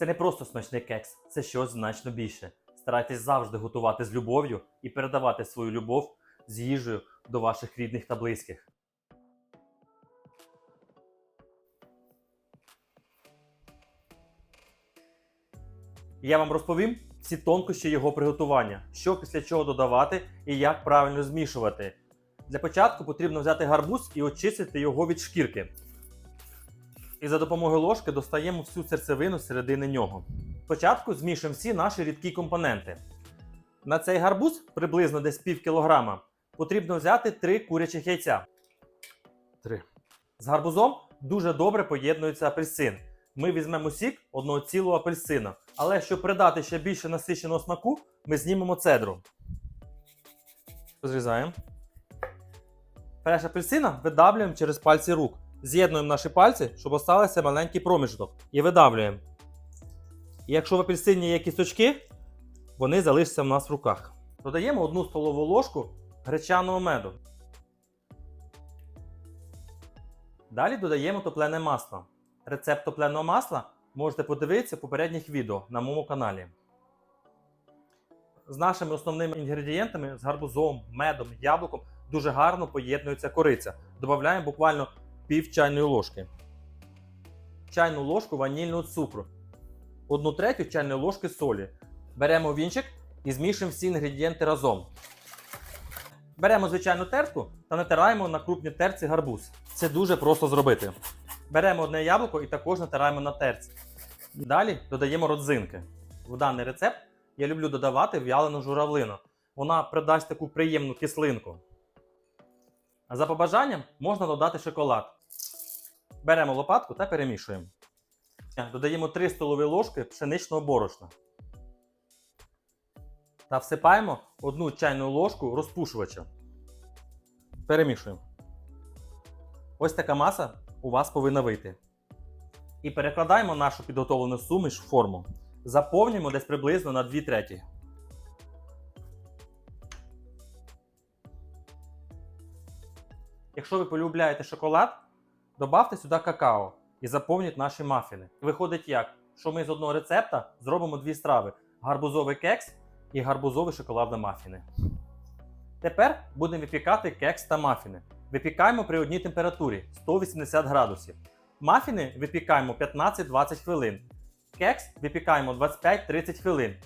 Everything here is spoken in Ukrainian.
Це не просто смачний кекс, це щось значно більше. Старайтесь завжди готувати з любов'ю і передавати свою любов з їжею до ваших рідних та близьких. Я вам розповім всі тонкощі його приготування, що після чого додавати і як правильно змішувати. Для початку потрібно взяти гарбуз і очистити його від шкірки. І за допомогою ложки достаємо всю серцевину середини нього. Спочатку змішуємо всі наші рідкі компоненти. На цей гарбуз, приблизно десь пів кілограма, потрібно взяти 3 курячих яйця. 3. З гарбузом дуже добре поєднується апельсин. Ми візьмемо сік одного цілого апельсина. Але щоб придати ще більше насиченого смаку, ми знімемо цедру. Розрізаємо. Фреш апельсина видавлюємо через пальці рук. З'єднуємо наші пальці, щоб залишився маленький проміжок. І видавлюємо. І якщо в апельсині є кісточки, вони залишаться в нас в руках. Додаємо одну столову ложку гречаного меду. Далі додаємо топлене масло. Рецепт топленого масла можете подивитися в попередніх відео на моєму каналі. З нашими основними інгредієнтами, з гарбузом, медом, яблуком, дуже гарно поєднується кориця. Додаємо буквально пів чайної ложки. Чайну ложку ванільного цукру. Одну третю чайної ложки солі. Беремо вінчик і змішуємо всі інгредієнти разом. Беремо звичайну тертку та натираємо на крупній терці гарбуз. Це дуже просто зробити. Беремо одне яблуко і також натираємо на терці. Далі додаємо родзинки. В даний рецепт я люблю додавати в'ялену журавлину. Вона придасть таку приємну кислинку. За побажанням можна додати шоколад. Беремо лопатку та перемішуємо. Додаємо 3 столові ложки пшеничного борошна. Та всипаємо одну чайну ложку розпушувача. Перемішуємо. Ось така маса у вас повинна вийти. І перекладаємо нашу підготовлену суміш в форму. Заповнюємо десь приблизно на 2 треті. Якщо ви полюбляєте шоколад, додавте сюди какао і заповніть наші мафіни. Виходить як? Що ми з одного рецепта зробимо дві страви: гарбузовий кекс і гарбузовий шоколад на мафіни. Тепер будемо випікати кекс та мафіни. Випікаємо при одній температурі 180 градусів. Мафіни випікаємо 15-20 хвилин. Кекс випікаємо 25-30 хвилин.